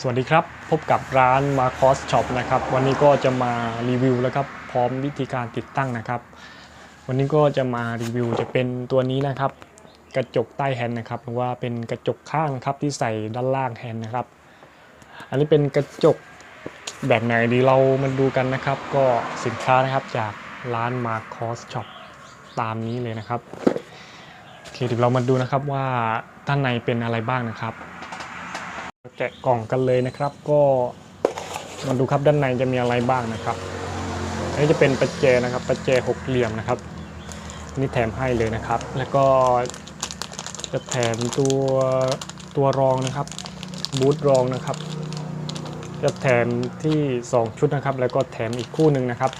สวัสดีครับ พบกับร้าน m a c o s Shop นะครับ วันนี้ก็จะมารีวิวแล้วครับ พร้อมวิธีการติดตั้งนะครับ วันนี้ก็จะมารีวิวจะเป็นตัวนี้นะครับ กระจกใต้แฮนด์นะครับ หรือว่าเป็นกระจกข้างครับที่ใส่ด้านล่างแฮนด์นะครับ อันนี้เป็นกระจกแบบไหนดีเรามาดูกันนะครับ ก็สินค้านะครับจากร้าน m a c o s Shop ตามนี้เลยนะครับโอเคเดี๋ยวเรามาดูนะครับว่าด้านในเป็นอะไรบ้างนะครับ แกะกล่องกันเลยนะครับ ก็มาดูครับด้านในจะมีอะไรบ้างนะครับอันนี้จะเป็นประแจนะครับ ประแจหกเหลี่ยมนะครับนนี่แถมให้เลยนะครับ แล้วก็จะแถมตัวตัวรองนะครับ บูทรองนะครับ จะแถมที่ 2 ชุดนะครับ แล้วก็แถมอีกคู่หนึ่งนะครับ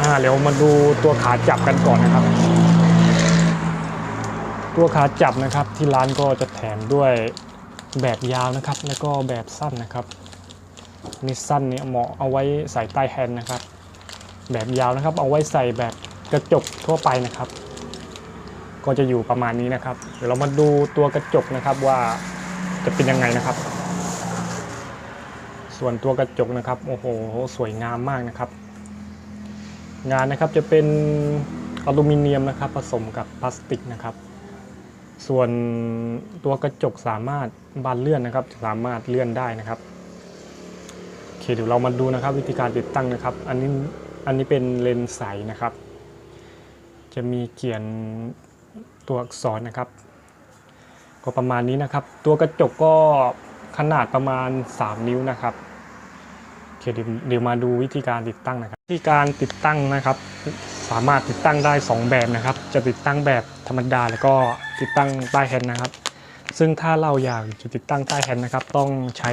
อ่าเดี๋ยวมาดูตัวขาจับกันก่อนนะครับ ตัวขาจับนะครับที่ร้านก็จะแถมด้วยแบบยาวนะครับ แล้วก็แบบสั้นนะครับนี่สั้นเนี่ยเหมาะเอาไว้ใส่ใต้แฮนด์นะครับ แบบยาวนะครับ เอาไว้ใส่แบบกระจกทั่วไปนะครับ ก็จะอยู่ประมาณนี้นะครับ เดี๋ยวเรามาดูตัวกระจกนะครับว่าจะเป็นยังไงนะครับ ส่วนตัวกระจกนะครับโอ้โหสวยงามมากนะครับ งานนะครับจะเป็นอลูมิเนียมนะครับ ผสมกับพลาสติกนะครับ ส่วนตัวกระจกสามารถบานเลื่อนนะครับ สามารถเลื่อนได้นะครับโอเคเดี๋ยวเรามาดูนะครับ วิธีการติดตั้งนะครับ อันนี้อันนี้เป็นเลนส์ใสนะครับ จะมีเขียนตัวอักษรนะครับ ก็ประมาณนี้นะครับ ตัวกระจกก็ขนาดประมาณ 3 นิ้วนะครับโอเคเดี๋ยวมาดูวิธีการติดตั้งนะครับ วิธีการติดตั้งนะครับ สามารถติดตั้งได้ 2 แบบนะครับ จะติดตั้งแบบ ธรรมดาแล้วก็ติดตั้งใต้แฮนด์นะครับ ซึ่งถ้าเราอยากจะติดตั้งใต้แฮนด์นะครับ ต้องใช้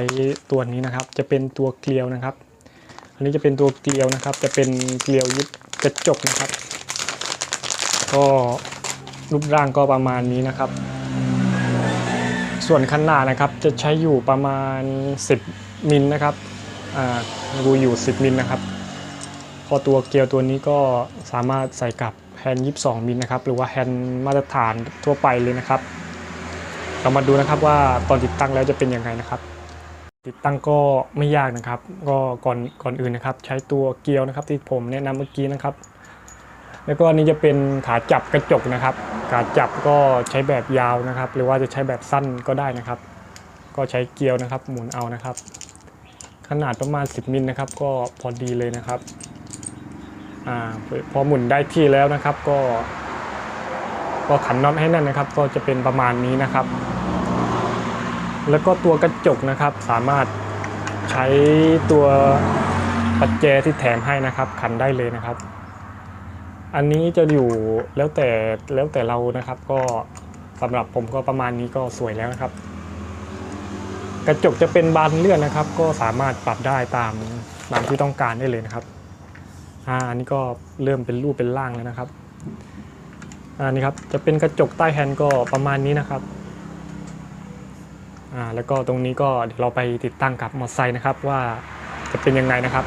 ตัวนี้นะครับ จะเป็นตัวเกลียวนะครับ อันนี้จะเป็นตัวเกลียวนะครับ จะเป็นเกลียวยึดกระจกนะครับ ก็รูปร่างก็ประมาณนี้นะครับ ส่วนขนาดนะครับจะใช้อยู่ประมาณ 10มิลนะครับอ่ารูอยู่ 10มิลนะครับ พอตัวเกลียวตัวนี้ก็สามารถใส่กับ แฮนด์22มิลนะครับหรือว่าแฮนด์มาตรฐานทั่วไปเลยนะครับ เรามาดูนะครับว่าตอนติดตั้งแล้วจะเป็นยังไงนะครับ ติดตั้งก็ไม่ยากนะครับ ก็ก่อนก่อนอื่นนะครับ ใช้ตัวเกลียวนะครับ ที่ผมแนะนำเมื่อกี้นะครับ แล้วก็อันนี้จะเป็นขาจับกระจกนะครับ ขาจับก็ใช้แบบยาวนะครับ หรือว่าจะใช้แบบสั้นก็ได้นะครับ ก็ใช้เกลียวนะครับ หมุนเอานะครับ ขนาดประมาณ 10มิลนะครับ ก็พอดีเลยนะครับ พอหมุนได้ที่แล้วนะครับ ก็ ก็ขันน็อตให้แน่นนะครับ ก็จะเป็นประมาณนี้นะครับ แล้วก็ตัวกระจกนะครับสามารถใช้ตัวปัจแจที่แถมให้นะครับ ขันได้เลยนะครับ อันนี้จะอยู่แล้วแต่แล้วแต่เรานะครับ ก็สำหรับผมก็ประมาณนี้ก็สวยแล้วนะครับ กระจกจะเป็นบานเลื่อนนะครับ ก็สามารถปรับได้ตามตามที่ต้องการได้เลยนะครับ อ่าอันนี้ก็เริ่มเป็นรูปเป็นร่างแล้วนะครับอ่านี่ครับจะเป็นกระจกใต้แฮนด์ก็ประมาณนี้นะครับอ่าแล้วก็ตรงนี้ก็เดี๋ยวเราไปติดตั้งกับมอเตอร์ไซค์นะครับว่าจะเป็นยังไงนะครับ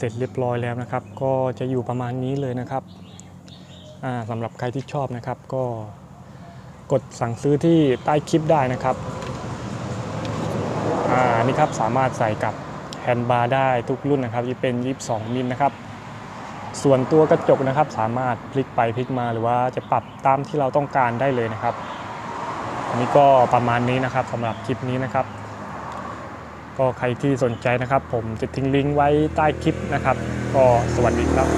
เสร็จเรียบร้อยแล้วนะครับ ก็จะอยู่ประมาณนี้เลยนะครับสำหรับใครที่ชอบนะครับ ก็กดสั่งซื้อที่ใต้คลิปได้นะครับอ่านี่ครับสามารถใส่กับแฮนด์บาร์ได้ทุกรุ่นนะครับที่เป็น 22 มิลนะครับ ส่วนตัวกระจกนะครับ สามารถพลิกไปพลิกมาหรือว่าจะปรับตามที่เราต้องการได้เลยนะครับ อันนี้ก็ประมาณนี้นะครับสำหรับคลิปนี้นะครับ ก็ใครที่สนใจนะครับ ผมจะทิ้งลิงก์ไว้ใต้คลิปนะครับ ก็สวัสดีครับ